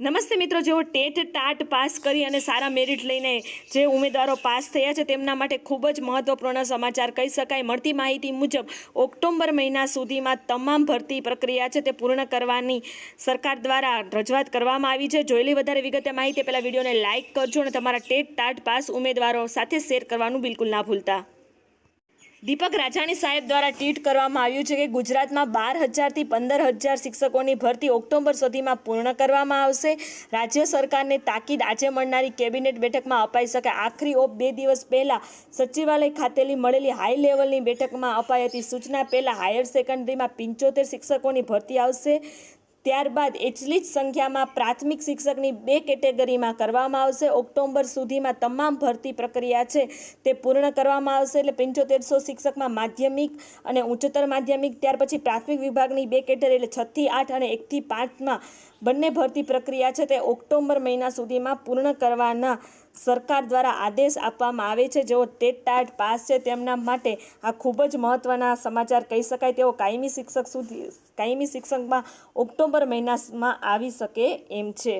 નમસ્તે મિત્રો, જેઓ ટેટ ટાટ પાસ કરી અને સારા મેરિટ લઈને જે ઉમેદવારો પાસ થયા છે, તેમના માટે ખૂબ જ મહત્વપૂર્ણ સમાચાર કહી શકાય. મળતી માહિતી મુજબ, ઓક્ટોબર મહિના સુધીમાં તમામ ભરતી પ્રક્રિયા છે તે પૂર્ણ કરવાની સરકાર દ્વારા રજૂઆત કરવામાં આવી છે. જોયેલી વધારે વિગતે માહિતી, પહેલાં વિડીયોને લાઇક કરજો અને તમારા ટેટ ટાટ પાસ ઉમેદવારો સાથે શેર કરવાનું બિલકુલ ના ભૂલતા. દીપક રાજાણી સાહેબ દ્વારા ટ્વીટ કરવામાં આવ્યું છે કે ગુજરાતમાં બાર હજારથી પંદર હજાર શિક્ષકોની ભરતી ઓક્ટોબર સુધીમાં પૂર્ણ કરવામાં આવશે. રાજ્ય સરકારને તાકીદ આજે મળનારી કેબિનેટ બેઠકમાં અપાઈ શકે. આખરી ઓપ બે દિવસ પહેલાં સચિવાલય ખાતેલી મળેલી હાઈ લેવલની બેઠકમાં અપાઈ હતી. સૂચના પહેલાં હાયર સેકન્ડરીમાં પંચોતેર શિક્ષકોની ભરતી આવશે. ત્યારબાદ એટલી જ સંખ્યામાં પ્રાથમિક શિક્ષકની બે કેટેગરીમાં કરવામાં આવશે. ઓક્ટોબર સુધીમાં તમામ ભરતી પ્રક્રિયા છે તે પૂર્ણ કરવામાં આવશે એટલે પંચોતેરસો શિક્ષકમાં માધ્યમિક અને ઉચ્ચતર માધ્યમિક, ત્યાર પછી પ્રાથમિક વિભાગની બે કેટેગરી એટલે છથી આઠ અને એકથી પાંચમાં બંને ભરતી પ્રક્રિયા છે તે ઓક્ટોબર મહિના સુધીમાં પૂર્ણ કરવાના સરકાર દ્વારા આદેશ આપવામાં આવે છે. જેઓ ટેટ ટાટ પાસ છે તેમના માટે આ ખૂબ જ મહત્ત્વના સમાચાર કહી શકાય. તેઓ કાયમી શિક્ષક સુધી, કાયમી શિક્ષકમાં ઓક્ટોબર મહિનામાં આવી શકે એમ છે.